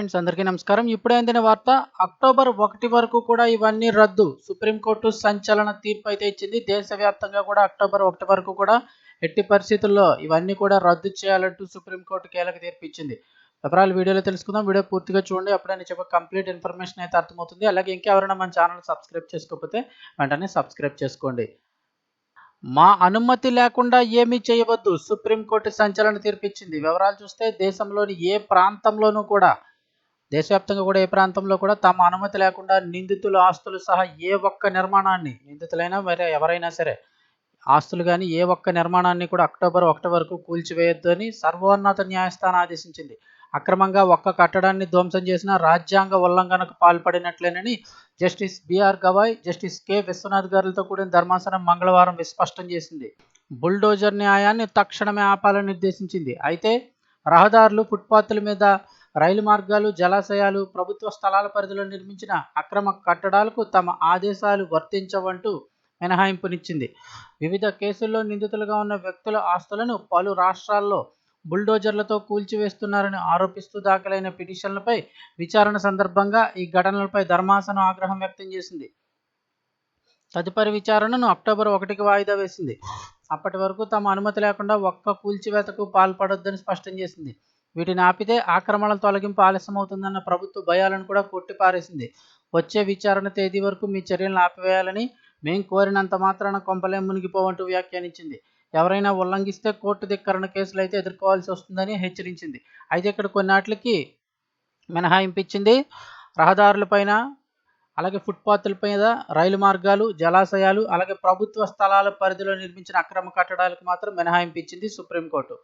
Friends అందరికీ నమస్కారం. ఇప్పుడే అందిన వార్త అక్టోబర్ ఒకటి వరకు కూడా ఇవన్నీ రద్దు. సుప్రీంకోర్టు సంచలన తీర్పు అయితే ఇచ్చింది. దేశవ్యాప్తంగా కూడా అక్టోబర్ ఒకటి వరకు కూడా ఎట్టి పరిస్థితుల్లో ఇవన్నీ కూడా రద్దు చేయాలంటూ సుప్రీంకోర్టు కీలక తీర్పు ఇచ్చింది. వివరాలు వీడియోలో తెలుసుకుందాం. వీడియో పూర్తిగా చూడండి. అప్పుడే నేను చెప్పే కంప్లీట్ ఇన్ఫర్మేషన్ అయితే అర్థమవుతుంది. అలాగే ఇంకెవరైనా మన ఛానల్ సబ్స్క్రైబ్ చేసుకోకపోతే వెంటనే సబ్స్క్రైబ్ చేసుకోండి. మా అనుమతి లేకుండా ఏమీ చేయవద్దు. సుప్రీంకోర్టు సంచలన తీర్పు ఇచ్చింది. వివరాలు చూస్తే దేశంలోని ఏ ప్రాంతంలోనూ కూడా దేశవ్యాప్తంగా కూడా ఏ ప్రాంతంలో కూడా తమ అనుమతి లేకుండా నిందితుల ఆస్తులు సహా ఏ ఒక్క నిర్మాణాన్ని నిందితులైనా మరి ఎవరైనా సరే ఆస్తులు కానీ ఏ ఒక్క నిర్మాణాన్ని కూడా అక్టోబర్ ఒకటి వరకు కూల్చివేయొద్దు అని సర్వోన్నత న్యాయస్థానం ఆదేశించింది. అక్రమంగా ఒక్క కట్టడాన్ని ధ్వంసం చేసిన రాజ్యాంగ ఉల్లంఘనకు పాల్పడినట్లేనని justice BR Gavai justice K. Viswanath గారులతో కూడిన ధర్మాసనం మంగళవారం స్పష్టం చేసింది. బుల్డోజర్ న్యాయాన్ని తక్షణమే ఆపాలని నిర్దేశించింది. అయితే రహదారులు ఫుట్పాత్ల మీద రైలు మార్గాలు జలాశయాలు ప్రభుత్వ స్థలాల పరిధిలో నిర్మించిన అక్రమ కట్టడాలకు తమ ఆదేశాలు వర్తించవంటూ మినహాయింపునిచ్చింది. వివిధ కేసుల్లో నిందితులుగా ఉన్న వ్యక్తుల ఆస్తులను పలు రాష్ట్రాల్లో బుల్డోజర్లతో కూల్చివేస్తున్నారని ఆరోపిస్తూ దాఖలైన పిటిషన్లపై విచారణ సందర్భంగా ఈ ఘటనలపై ధర్మాసనం ఆగ్రహం వ్యక్తం చేసింది. తదుపరి విచారణను అక్టోబర్ ఒకటికి వాయిదా వేసింది. అప్పటి వరకు తమ అనుమతి లేకుండా ఒక్క కూల్చివేతకు పాల్పడొద్దని స్పష్టం చేసింది. వీటిని ఆపితే ఆక్రమణల తొలగింపు ఆలస్యమవుతుందన్న ప్రభుత్వ భయాలను కూడా కొట్టిపారేసింది. వచ్చే విచారణ తేదీ వరకు మీ చర్యలను ఆపివేయాలని మేం కోరినంత మాత్రాన కొంపలేం మునిగిపోవంటూ వ్యాఖ్యానించింది. ఎవరైనా ఉల్లంఘిస్తే కోర్టు ధిక్కరణ కేసులు అయితే ఎదుర్కోవాల్సి వస్తుందని హెచ్చరించింది. అయితే ఇక్కడ కొన్నాట్లకి మినహాయింపించింది రహదారులపైన అలాగే ఫుట్పాత్ల పైన రైలు మార్గాలు జలాశయాలు అలాగే ప్రభుత్వ స్థలాల పరిధిలో నిర్మించిన అక్రమ కట్టడాలకు మాత్రం మినహాయింపించింది సుప్రీంకోర్టు.